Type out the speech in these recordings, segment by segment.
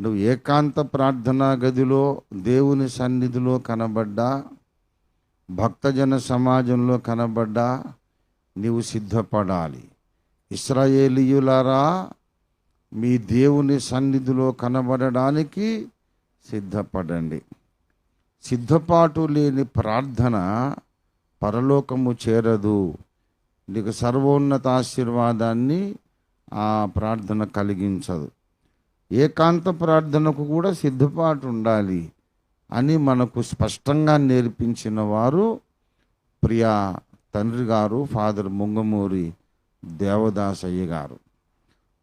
నువ్వు ఏకాంత ప్రార్థనా గదిలో దేవుని సన్నిధిలో కనబడ్డా భక్తజన సమాజంలో కనబడ్డా నీవు సిద్ధపడాలి. ఇస్రాయేలీయులారా మీ దేవుని సన్నిధిలో కనబడడానికి సిద్ధపడండి. సిద్ధపాటు లేని ప్రార్థన పరలోకము చేరదు. నీకు సర్వోన్నత ఆశీర్వాదాన్ని ఆ ప్రార్థన కలిగించదు. ఏకాంత ప్రార్థనకు కూడా సిద్ధపాటు ఉండాలి అని మనకు స్పష్టంగా నేర్పించిన వారు ప్రియా తండ్రి గారు ఫాదర్ ముంగమూరి దేవదాసయ్య గారు.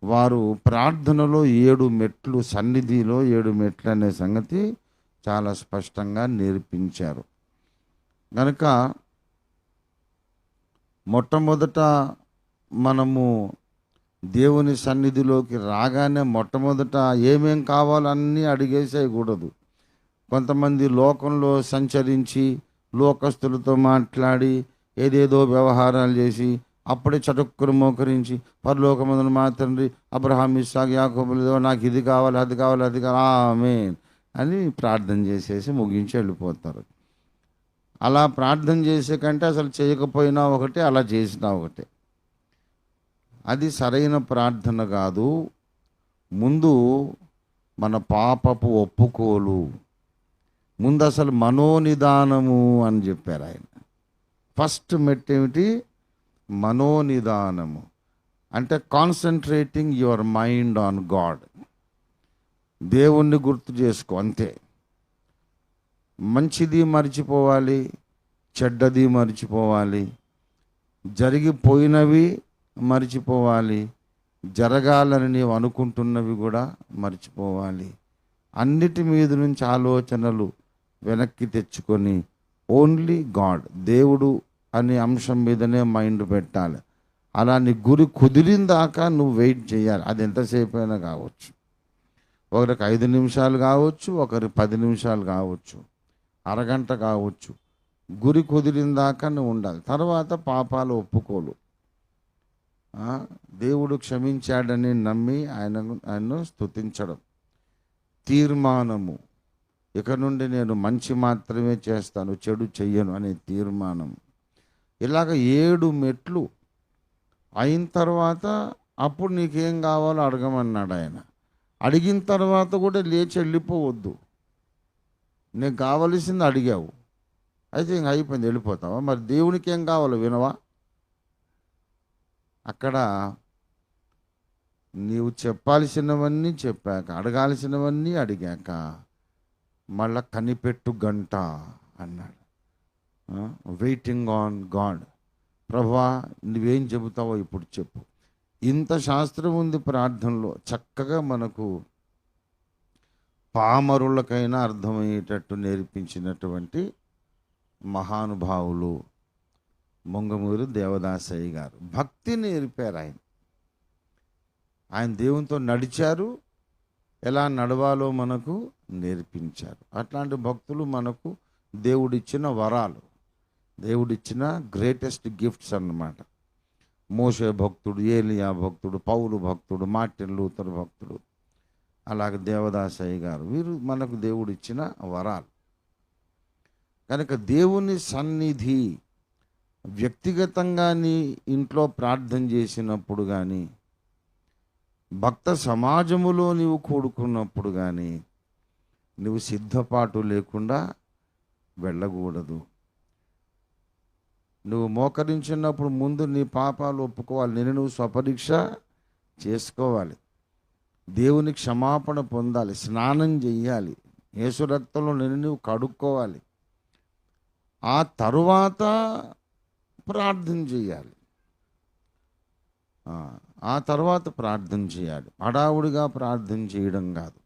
వారు ప్రార్థనలో ఏడు మెట్లు సన్నిధిలో ఏడు మెట్లు అనే సంగతి చాలా స్పష్టంగా నేర్పించారు. కనుక మొట్టమొదట మనము దేవుని సన్నిధిలోకి రాగానే మొట్టమొదట ఏమేం కావాలన్నీ అడిగేసేయకూడదు. కొంతమంది లోకంలో సంచరించి లోకస్తులతో మాట్లాడి ఏదేదో వ్యవహారాలు చేసి అప్పుడే చటుక్కును మోకరించి పరలోకమందున మాత్రండి అబ్రహాం ఇస్సాక్ యాకోబులు నాకు ఇది కావాలి అది కావాలి అది కావాలి ఆమె అని ప్రార్థన చేసేసి ముగించి వెళ్ళిపోతారు. అలా ప్రార్థన చేసే కంటే అసలు చేయకపోయినా ఒకటే అలా చేసినా ఒకటే. అది సరైన ప్రార్థన కాదు. ముందు మన పాపపు ఒప్పుకోలు. ముందు అసలు మనోనిదానము అని చెప్పారు ఆయన. ఫస్ట్ మెట్ ఏమిటి? మనోనిదానము. అంటే concentrating your mind on god దేవుణ్ణి గుర్తు చేసుకో అంతే. మంచిది మర్చిపోవాలి చెడ్డది మర్చిపోవాలి. జరిగిపోయినవి మర్చిపోవాలి. జరగాలని నీవు అనుకుంటున్నవి కూడా మర్చిపోవాలి. అన్నిటి మీద నుంచి ఆలోచనలు వెనక్కి తెచ్చుకొని ఓన్లీ గాడ్ దేవుడు అనే అంశం మీదనే మైండ్ పెట్టాలి. అలా నీ గురి కుదిరిన దాకా నువ్వు వెయిట్ చేయాలి. అది ఎంతసేపు అయినా కావచ్చు. ఒకరికి ఐదు నిమిషాలు కావచ్చు ఒకరి పది నిమిషాలు కావచ్చు అరగంట కావచ్చు. గురి కుదిరిన దాకా నువ్వు ఉండాలి. తర్వాత పాపాలు ఒప్పుకోలు. దేవుడు క్షమించాడని నమ్మి ఆయన ఆయన్ను స్తుతించడం. తీర్మానము. ఇక నుండి నేను మంచి మాత్రమే చేస్తాను చెడు చెయ్యను అనే తీర్మానం ఇలాగ ఏడు మెట్లు అయిన తర్వాత అప్పుడు నీకేం కావాలో అడగమన్నాడు ఆయన. అడిగిన తర్వాత కూడా లేచి వెళ్ళిపోవద్దు. నీకు కావలసింది అడిగావు. అయితే ఇంక అయిపోయింది వెళ్ళిపోతావా? మరి దేవునికి ఏం కావాలో? వినవా? అక్కడ నీవు చెప్పాల్సినవన్నీ చెప్పాక అడగాల్సినవన్నీ అడిగాక మళ్ళా కనిపెట్టు గంట అన్నాడు. వెయిటింగ్ ఆన్ గాడ్ ప్రభా నువ్వేం చెబుతావో ఇప్పుడు చెప్పు. ఇంత శాస్త్రం ఉంది ప్రార్థనలో. చక్కగా మనకు పామరులకైనా అర్థమయ్యేటట్టు నేర్పించినటువంటి మహానుభావులు మొంగమూరి దేవదాసయ్య గారు. భక్తిని నేర్పారు ఆయన. ఆయన దేవునితో నడిచారు. ఎలా నడవాలో మనకు నేర్పించారు. అట్లాంటి భక్తులు మనకు దేవుడిచ్చిన వరాలు. దేవుడిచ్చిన గ్రేటెస్ట్ గిఫ్ట్స్ అన్నమాట. మోసే భక్తుడు ఏలియా భక్తుడు పౌలు భక్తుడు మార్టిన్ లూథర్ భక్తుడు అలాగే దేవదాసయ్య గారు. వీరు మనకు దేవుడిచ్చిన వరాలు. కనుక దేవుని సన్నిధి వ్యక్తిగతంగా నీ ఇంట్లో ప్రార్థన చేసినప్పుడు కానీ భక్త సమాజములో నీవు కూడుకున్నప్పుడు కానీ నువ్వు సిద్ధపాటు లేకుండా వెళ్ళకూడదు. నువ్వు మోకరించినప్పుడు ముందు నీ పాపాలు ఒప్పుకోవాలి. నేను నువ్వు స్వపరీక్ష చేసుకోవాలి. దేవుని క్షమాపణ పొందాలి. స్నానం చెయ్యాలి. యేసు రక్తంలో నేను నువ్వు కడుక్కోవాలి. ఆ తరువాత ప్రార్థన చేయాలి. ఆ, తర్వాత ప్రార్థన చేయాలి. హడావుడిగా ప్రార్థన చేయడం కాదు.